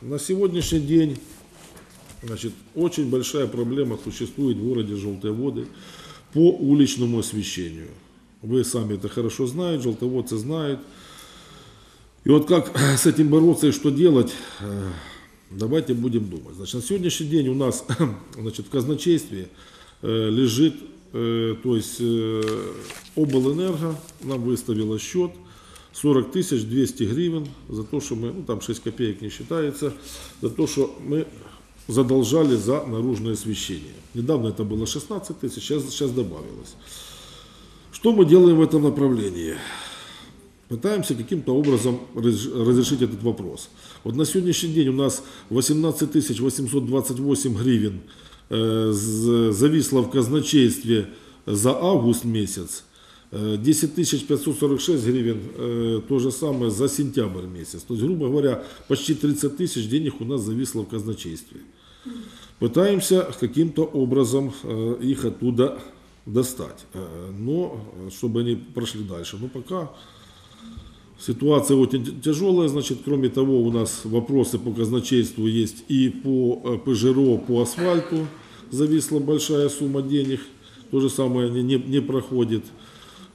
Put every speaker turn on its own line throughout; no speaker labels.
на сегодняшний день значит, очень большая проблема существует в городе Желтые Воды по уличному освещению. Вы сами это хорошо знаете, желтоводцы знают. И вот как с этим бороться и что делать, э, давайте будем думать. Значит, на сегодняшний день у нас значит, в казначействе э, лежит, э, то есть облэнерго нам выставила счет 40 тысяч 200 гривен за то, что мы, ну там 6 копеек не считается, за то, что мы задолжали за наружное освещение. Недавно это было 16 тысяч, сейчас, сейчас добавилось. Что мы делаем в этом направлении? Пытаемся каким-то образом разрешить этот вопрос. Вот на сегодняшний день у нас 18 828 гривен э, зависло в казначействе за август месяц. 10 546 гривен, э, то же самое за сентябрь месяц. То есть, грубо говоря, почти 30 тысяч денег у нас зависло в казначействе. Пытаемся каким-то образом э, их оттуда достать, э, но чтобы они прошли дальше. Но пока ситуация очень тяжелая, значит, кроме того, у нас вопросы по казначейству есть и по э, ПЖРО, по асфальту зависла большая сумма денег, то же самое не, не, не проходит.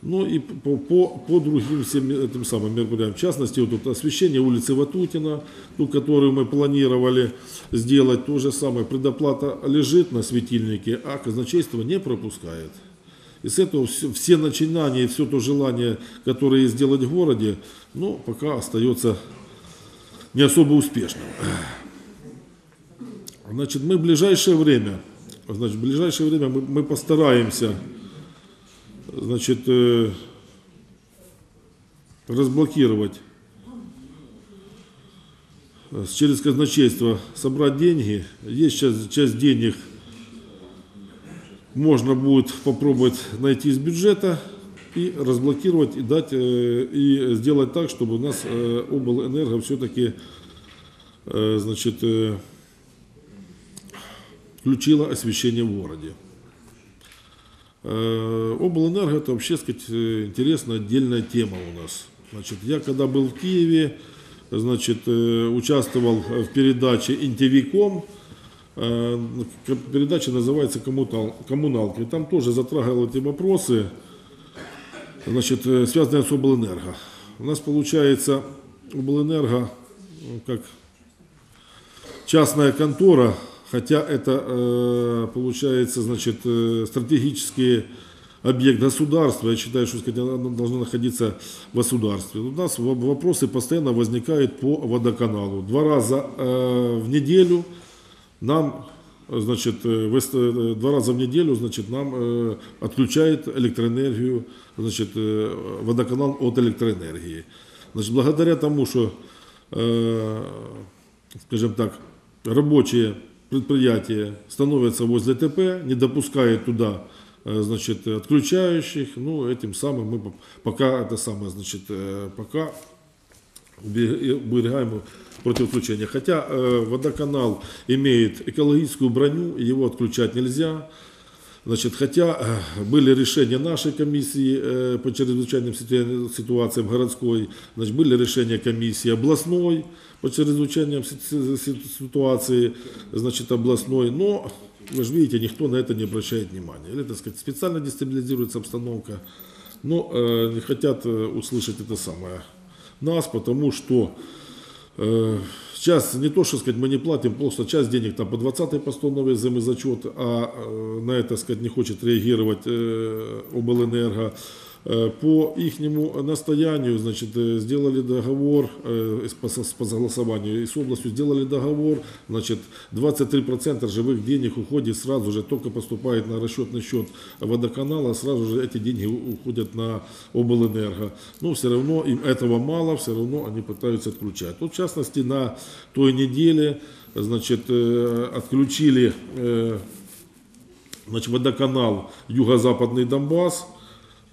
Ну и по, по, по другим всем этим самым мероприятиям. В частности, вот тут освещение улицы Ватутина, ту, которую мы планировали сделать, то же самое. Предоплата лежит на светильнике, а казначейство не пропускает. И с этого все, все начинания и все то желание, которое сделать в городе, ну, пока остается не особо успешным. Значит, мы в ближайшее время, значит, в ближайшее время мы, мы постараемся значит, э, разблокировать э, через казначейство, собрать деньги. Есть сейчас часть денег можно будет попробовать найти из бюджета и разблокировать и дать э, и сделать так, чтобы у нас облэнерго все-таки значит включила освещение в городе. Э, облэнерго это вообще сказать, э, интересная отдельная тема у нас. Значит, я когда был в Киеве, значит, э, участвовал в передаче «Интевиком», передача называется «Коммуналка», и там тоже затрагивал эти вопросы, значит, связанные с облэнерго. У нас получается облэнерго как частная контора, хотя это э, получается, значит, э, стратегический объект государства, я считаю, что оно должно находиться в государстве. У нас вопросы постоянно возникают по водоканалу. Два раза э, в неделю нам значит, два раза в неделю значит, нам отключает электроэнергию, значит, водоканал от электроэнергии. Значит, благодаря тому, что, скажем так, рабочие предприятие становится возле ТП, не допускает туда э, значит, отключающих, ну, этим самым мы пока это самое, значит, э, пока уберегаем против отключения. Хотя э, водоканал имеет экологическую броню, его отключать нельзя. Значит, хотя были решения нашей комиссии по чрезвычайным ситуациям городской, значит, были решения комиссии областной, по чрезвычайным ситуации, значит, областной, но, вы же видите, никто на это не обращает внимания. Или, так сказать, специально дестабилизируется обстановка, но э, не хотят э, услышать это самое нас, потому что э, сейчас не то, что сказать, мы не платим, просто часть денег там по 20-й постанове зачет, а э, на это сказать, не хочет реагировать э, облэнерго. Э, по ихнему настоянию, значит, э, сделали договор э, по, согласованию и с областью сделали договор, значит, 23% живых денег уходит сразу же, только поступает на расчетный счет водоканала, сразу же эти деньги уходят на облэнерго. Но все равно им этого мало, все равно они пытаются отключать. Вот в частности на той неделе, значит, отключили значит, водоканал Юго-Западный Донбасс,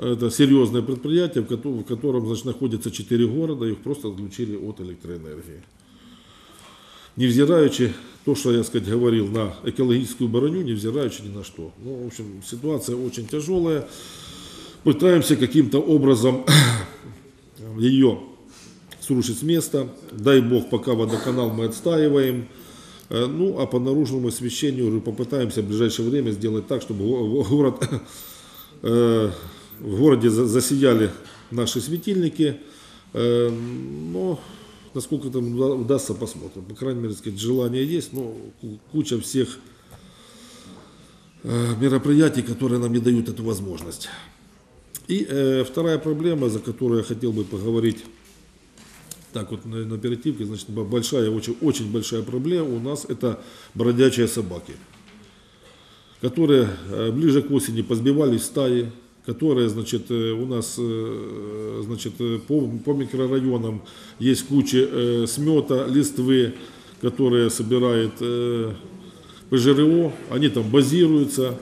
это серьезное предприятие, в котором значит, находится четыре города, их просто отключили от электроэнергии. Невзираючи то, что я сказать, говорил на экологическую броню, невзираючи ни на что. Ну, в общем, ситуация очень тяжелая. Пытаемся каким-то образом ее срушить с места. Дай бог, пока водоканал мы отстаиваем. Э, Ну, а по наружному освещению попытаемся в ближайшее время сделать так, чтобы го- го- город, э, в городе за- засияли наши светильники. Э, Но насколько уда- удастся, посмотрим. По крайней мере, сказать, желание есть, но ку- куча всех э, мероприятий, которые нам не дают эту возможность. И э, вторая проблема, за которую я хотел бы поговорить, так вот на, на оперативке, значит, большая, очень, очень большая проблема у нас это бродячие собаки, которые ближе к осени позбивались стаи, которые, значит, э, у нас, э, значит, э, по, по микрорайонам есть куча смета, листвы, которые собирает ПЖРО, они там базируются,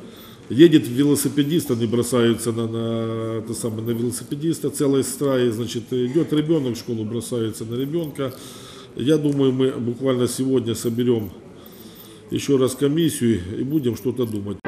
едет велосипедист, они бросаются на, на, это самое, на велосипедиста, целой стаи, значит, идет ребенок в школу, бросается на ребенка. Я думаю, мы буквально сегодня соберем еще раз комиссию и будем что-то думать.